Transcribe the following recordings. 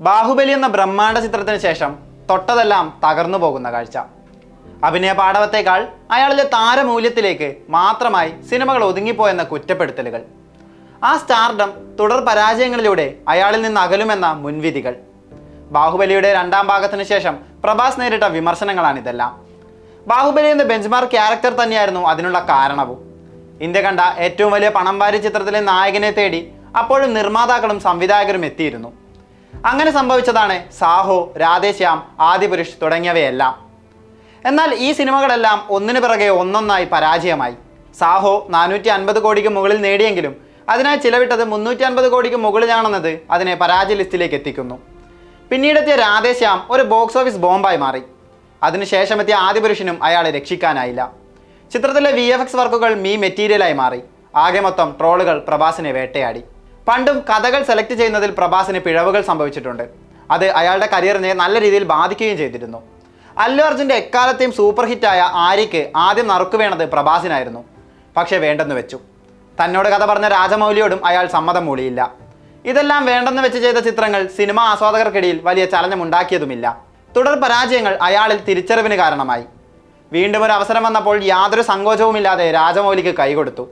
ബാഹുബലി എന്ന ബ്രഹ്മാണ്ഡ ചിത്രത്തിന് ശേഷം തൊട്ടതെല്ലാം തകർന്നു പോകുന്ന കാഴ്ച. അഭിനയ പാടവത്തേക്കാൾ അയാളിലെ താരമൂല്യത്തിലേക്ക് മാത്രമായി സിനിമകൾ ഒതുങ്ങിപ്പോയെന്ന കുറ്റപ്പെടുത്തലുകൾ. ആ സ്റ്റാർഡം തുടർ പരാജയങ്ങളിലൂടെ അയാളിൽ നിന്ന് അകലുമെന്ന മുൻവിധികൾ. ബാഹുബലിയുടെ രണ്ടാം ഭാഗത്തിന് ശേഷം പ്രഭാസ് നേരിട്ട വിമർശനങ്ങളാണിതെല്ലാം. ബാഹുബലി എന്ന ബെഞ്ച്മാർക്ക് ക്യാരക്ടർ തന്നെയായിരുന്നു അതിനുള്ള കാരണവും. ഇന്ത്യ കണ്ട ഏറ്റവും വലിയ പണം വാരി ചിത്രത്തിലെ നായകനെ തേടി അപ്പോഴും നിർമ്മാതാക്കളും സംവിധായകരും എത്തിയിരുന്നു. അങ്ങനെ സംഭവിച്ചതാണ് സാഹോ രാധേശ്യാം ആദിപുരുഷ് തുടങ്ങിയവയെല്ലാം. എന്നാൽ ഈ സിനിമകളെല്ലാം ഒന്നിനു പിറകെ ഒന്നൊന്നായി പരാജയമായി. സാഹോ നാനൂറ്റി അൻപത് കോടിക്ക് മുകളിൽ നേടിയെങ്കിലും അതിനായി ചിലവിട്ടത് മുന്നൂറ്റി അൻപത് കോടിക്ക് മുകളിലാണെന്നത് അതിനെ പരാജയ ലിസ്റ്റിലേക്ക് എത്തിക്കുന്നു. പിന്നീടെത്തിയ രാധേശ്യാം ഒരു ബോക്സ് ഓഫീസ് ബോംബായി മാറി. അതിനുശേഷം എത്തിയ ആദിപുരുഷനും അയാളെ രക്ഷിക്കാനായില്ല. ചിത്രത്തിലെ വി എഫ് എക്സ് വർക്കുകൾ മീ മെറ്റീരിയലായി മാറി. ആകെ മൊത്തം ട്രോളുകൾ പ്രഭാസിനെ വേട്ടയാടി. പണ്ടും കഥകൾ സെലക്ട് ചെയ്യുന്നതിൽ പ്രഭാസിന് പിഴവുകൾ സംഭവിച്ചിട്ടുണ്ട്. അത് അയാളുടെ കരിയറിനെ നല്ല രീതിയിൽ ബാധിക്കുകയും ചെയ്തിരുന്നു. അല്ലു അർജുന്റെ എക്കാലത്തെയും സൂപ്പർ ഹിറ്റായ ആര്യയ്ക്ക് ആദ്യം നറുക്ക് വേണത് പ്രഭാസിനായിരുന്നു. പക്ഷേ വേണ്ടെന്ന് വെച്ചു. തന്നോട് കഥ പറഞ്ഞ രാജമൗലിയോടും അയാൾ സമ്മതം മൂളിയില്ല. ഇതെല്ലാം വേണ്ടെന്ന് വെച്ച് ചെയ്ത ചിത്രങ്ങൾ സിനിമാ ആസ്വാദകർക്കിടയിൽ വലിയ ചലനമുണ്ടാക്കിയതുമില്ല. തുടർ പരാജയങ്ങൾ അയാളിൽ തിരിച്ചറിവിന് കാരണമായി. വീണ്ടും ഒരു അവസരം വന്നപ്പോൾ യാതൊരു സങ്കോചവുമില്ലാതെ രാജമൗലിക്ക് കൈകൊടുത്തു.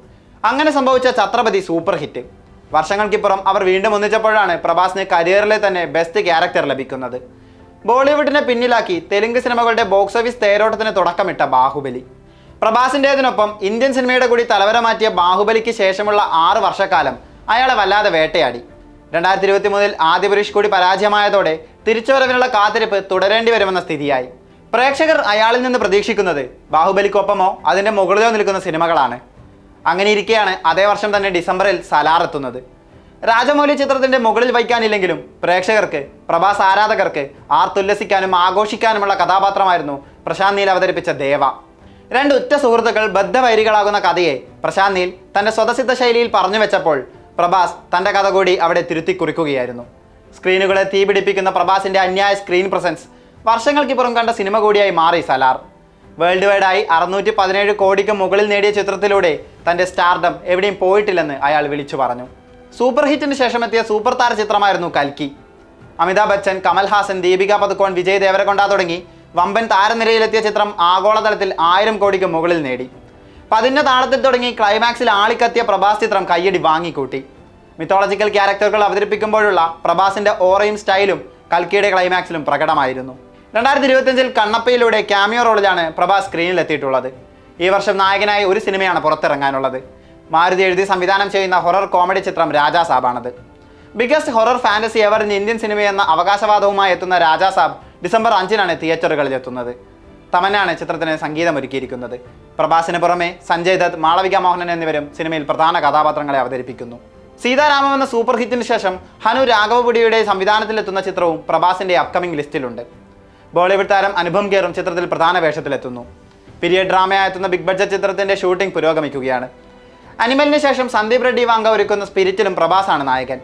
അങ്ങനെ സംഭവിച്ച ഛത്രപതി സൂപ്പർ ഹിറ്റ് വർഷങ്ങൾക്കിപ്പുറം അവർ വീണ്ടും ഒന്നിച്ചപ്പോഴാണ് പ്രഭാസിന് കരിയറിലെ തന്നെ ബെസ്റ്റ് ക്യാരക്ടർ ലഭിക്കുന്നത്. ബോളിവുഡിനെ പിന്നിലാക്കി തെലുങ്ക് സിനിമകളുടെ ബോക്സ് ഓഫീസ് തേരോട്ടത്തിന് തുടക്കമിട്ട ബാഹുബലി. പ്രഭാസിന്റെതിനൊപ്പം ഇന്ത്യൻ സിനിമയുടെ കൂടി തലവര മാറ്റിയ ബാഹുബലിക്ക് ശേഷമുള്ള ആറ് വർഷക്കാലം അയാളെ വല്ലാതെ വേട്ടയാടി. രണ്ടായിരത്തി ഇരുപത്തി മൂന്നിൽ ആദ്യ പുരുഷ് കൂടി പരാജയമായതോടെ തിരിച്ചുവരവിനുള്ള കാത്തിരിപ്പ് തുടരേണ്ടി വരുമെന്ന സ്ഥിതിയായി. പ്രേക്ഷകർ അയാളിൽ നിന്ന് പ്രതീക്ഷിക്കുന്നത് ബാഹുബലിക്കൊപ്പമോ അതിന്റെ മുകളിലോ നിൽക്കുന്ന സിനിമകളാണ്. അങ്ങനെ ഇരിക്കെയാണ് അതേ വർഷം തന്നെ ഡിസംബറിൽ സലാർ എത്തുന്നത്. രാജമൗലി ചിത്രത്തിന്റെ മുകളിൽ വയ്ക്കാനില്ലെങ്കിലും പ്രേക്ഷകർക്ക് പ്രഭാസ് ആരാധകർക്ക് ആർത്തുല്ലസിക്കാനും ആഘോഷിക്കാനുമുള്ള കഥാപാത്രമായിരുന്നു പ്രശാന്ത് നീൽ അവതരിപ്പിച്ച ദേവ. രണ്ട് ഉറ്റ സുഹൃത്തുക്കൾ ബദ്ധവൈരികളാകുന്ന കഥയെ പ്രശാന്ത് നീൽ തന്റെ സ്വതസിദ്ധ ശൈലിയിൽ പറഞ്ഞു വെച്ചപ്പോൾ പ്രഭാസ് തന്റെ കഥ കൂടി അവിടെ തിരുത്തി കുറിക്കുകയായിരുന്നു. സ്ക്രീനുകളെ തീപിടിപ്പിക്കുന്ന പ്രഭാസിന്റെ അന്യായ സ്ക്രീൻ പ്രസൻസ് വർഷങ്ങൾക്കിപ്പുറം കണ്ട സിനിമ കൂടിയായി മാറി സലാർ. വേൾഡ് വൈഡായി അറുന്നൂറ്റി പതിനേഴ് കോടിക്ക് മുകളിൽ നേടിയ ചിത്രത്തിലൂടെ തന്റെ സ്റ്റാർഡം എവിടെയും പോയിട്ടില്ലെന്ന് അയാൾ വിളിച്ചു പറഞ്ഞു. സൂപ്പർ ഹിറ്റിന് ശേഷം എത്തിയ സൂപ്പർ താര ചിത്രമായിരുന്നു കൽക്കി. അമിതാഭ് ബച്ചൻ കമൽഹാസൻ ദീപിക പതുക്കോൺ വിജയ് ദേവരകൊണ്ട തുടങ്ങി വമ്പൻ താരനിരയിലെത്തിയ ചിത്രം ആഗോളതലത്തിൽ ആയിരം കോടിക്ക് മുകളിൽ നേടി. പതിഞ്ഞ താളത്തിൽ തുടങ്ങി ക്ലൈമാക്സിൽ ആളിക്കത്തിയ പ്രഭാസ് ചിത്രം കയ്യടി വാങ്ങിക്കൂട്ടി. മിത്തോളജിക്കൽ ക്യാരക്ടറുകൾ അവതരിപ്പിക്കുമ്പോഴുള്ള പ്രഭാസിന്റെ ഓറയും സ്റ്റൈലും കൽക്കിയുടെ ക്ലൈമാക്സിലും പ്രകടമായിരുന്നു. രണ്ടായിരത്തി ഇരുപത്തിയഞ്ചിൽ കണ്ണപ്പയിലൂടെ ക്യാമിയോ റോളിലാണ് പ്രഭാസ് സ്ക്രീനിൽ എത്തിയിട്ടുള്ളത് ഈ വർഷം നായകനായി ഒരു സിനിമയാണ് പുറത്തിറങ്ങാനുള്ളത്. മാരുതി എഴുതി സംവിധാനം ചെയ്യുന്ന ഹൊറർ കോമഡി ചിത്രം Raja സാബാണത്. Biggest horror fantasy ever in Indian സിനിമയെന്ന അവകാശവാദവുമായി എത്തുന്ന രാജാ സാബ് ഡിസംബർ അഞ്ചിനാണ് തിയേറ്ററുകളിൽ എത്തുന്നത്. തമന്നാണ് ചിത്രത്തിന് സംഗീതമൊരുക്കിയിരിക്കുന്നത്. പ്രഭാസിന് പുറമെ സഞ്ജയ് ദത്ത് മാളവിക മോഹനൻ എന്നിവരും സിനിമയിൽ പ്രധാന കഥാപാത്രങ്ങളെ അവതരിപ്പിക്കുന്നു. സീതാരാമം എന്ന സൂപ്പർ ഹിറ്റിന് ശേഷം ഹനു രാഘവപുടിയുടെ സംവിധാനത്തിലെത്തുന്ന ചിത്രവും പ്രഭാസിന്റെ അപ്കമിംഗ് ലിസ്റ്റിലുണ്ട്. ബോളിവുഡ് താരം അനുപം കേറും ചിത്രത്തിൽ പ്രധാന വേഷത്തിലെത്തുന്നു. പീരിയഡ് ഡ്രാമയായെത്തുന്ന ബിഗ് ബഡ്ജറ്റ് ചിത്രത്തിന്റെ ഷൂട്ടിംഗ് പുരോഗമിക്കുകയാണ്. അനിമലിന് ശേഷം സന്ദീപ് റെഡ്ഡി വാങ്ക ഒരുക്കുന്ന സ്പിരിറ്റിലും പ്രഭാസാണ് നായകൻ.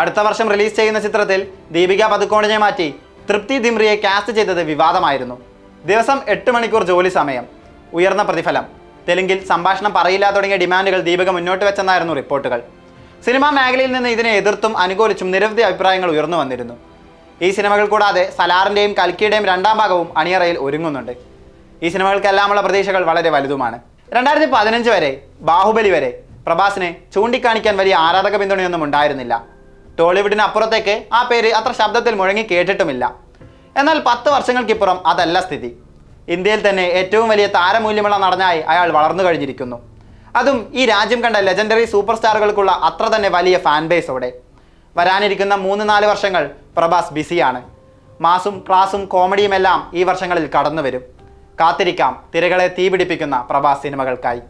അടുത്ത വർഷം റിലീസ് ചെയ്യുന്ന ചിത്രത്തിൽ ദീപിക പതുക്കോണിനെ മാറ്റി തൃപ്തി ദിമ്രിയെ കാസ്റ്റ് ചെയ്തത് വിവാദമായിരുന്നു. ദിവസം എട്ട് മണിക്കൂർ ജോലി സമയം. ഉയർന്ന പ്രതിഫലം. തെലുങ്കിൽ സംഭാഷണം പറയില്ല തുടങ്ങിയ ഡിമാൻഡുകൾ ദീപിക മുന്നോട്ട് വെച്ചെന്നായിരുന്നു റിപ്പോർട്ടുകൾ. സിനിമാ മേഖലയിൽ നിന്ന് ഇതിനെ എതിർത്തും അനുകൂലിച്ചും നിരവധി അഭിപ്രായങ്ങൾ ഉയർന്നു വന്നിരുന്നു. ഈ സിനിമകൾ കൂടാതെ സലാറിന്റെയും കൽക്കിയുടെയും രണ്ടാം ഭാഗവും അണിയറയിൽ ഒരുങ്ങുന്നുണ്ട്. ഈ സിനിമകൾക്കെല്ലാമുള്ള പ്രതീക്ഷകൾ വളരെ വലുതുമാണ്. രണ്ടായിരത്തി പതിനഞ്ച് വരെ ബാഹുബലി വരെ പ്രഭാസിനെ ചൂണ്ടിക്കാണിക്കാൻ വലിയ ആരാധക പിന്തുണയൊന്നും ഉണ്ടായിരുന്നില്ല. ടോളിവുഡിന് അപ്പുറത്തേക്ക് ആ പേര് അത്ര ശബ്ദത്തിൽ മുഴങ്ങി കേട്ടിട്ടുമില്ല. എന്നാൽ പത്ത് വർഷങ്ങൾക്കിപ്പുറം അതല്ല സ്ഥിതി. ഇന്ത്യയിൽ തന്നെ ഏറ്റവും വലിയ താരമൂല്യമുള്ള നടനായി അയാൾ വളർന്നു കഴിഞ്ഞിരിക്കുന്നു. അതും ഈ രാജ്യം കണ്ട ലെജൻഡറി സൂപ്പർ സ്റ്റാറുകൾക്കുള്ള അത്ര തന്നെ വലിയ ഫാൻ ബേസ് ബേസോടെ വരാനിരിക്കുന്ന മൂന്ന് നാല് വർഷങ്ങൾ പ്രഭാസ് ബിസിയാണ്. മാസും ക്ലാസും കോമഡിയുമെല്ലാം ഈ വർഷങ്ങളിൽ കടന്നു വരും കാത്തിരിക്കാം തിരകളെ തീപിടിപ്പിക്കുന്ന പ്രഭാസ് സിനിമകൾക്കായി.